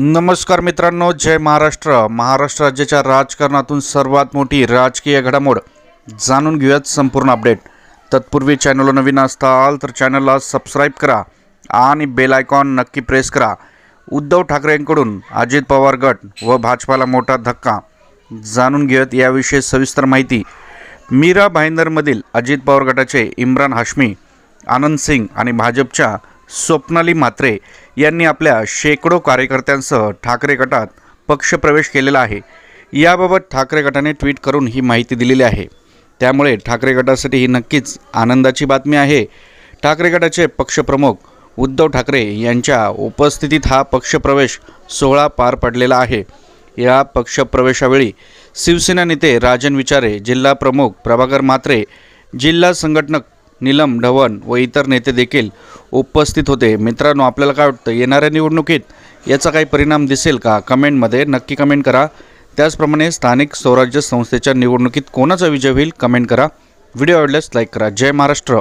नमस्कार मित्रांनो जय महाराष्ट्र. महाराष्ट्र राज्याच्या राजकारणातून सर्वात मोठी राजकीय घडामोड जाणून घेऊयात संपूर्ण अपडेट. तत्पूर्वी चॅनलला नवीन असताल तर चॅनलला सबस्क्राईब करा आणि बेल आयकॉन नक्की प्रेस करा. उद्धव ठाकरेंकडून अजित पवार गट व भाजपाला मोठा धक्का. जाणून घेऊयात याविषयी सविस्तर माहिती. मीरा भाईंदरमधील अजित पवार गटाचे इम्रान हाशमी आनंद सिंग आणि भाजपच्या स्वप्नाली म्हात्रे यांनी आपल्या शेकडो कार्यकर्त्यांसह ठाकरे गटात पक्षप्रवेश केलेला आहे. याबाबत ठाकरे गटाने ट्विट करून ही माहिती दिलेली आहे. त्यामुळे ठाकरे गटासाठी ही नक्कीच आनंदाची बातमी आहे. ठाकरे गटाचे पक्षप्रमुख उद्धव ठाकरे यांच्या उपस्थितीत हा पक्षप्रवेश सोहळा पार पडलेला आहे. या पक्षप्रवेशावेळी शिवसेना नेते राजन विचारे जिल्हा प्रमुख प्रभाकर म्हात्रे जिल्हा संघटनक नीलम ढवण व इतर नेते देखील उपस्थित होते. मित्रांनो आपल्याला काय वाटतं? येणाऱ्या निवडणुकीत याचा काही परिणाम दिसेल का? कमेंटमध्ये नक्की कमेंट करा. त्याचप्रमाणे स्थानिक स्वराज्य संस्थेच्या निवडणुकीत कोणाचा विजय होईल? कमेंट करा. व्हिडिओ आवडल्यास लाईक करा. जय महाराष्ट्र.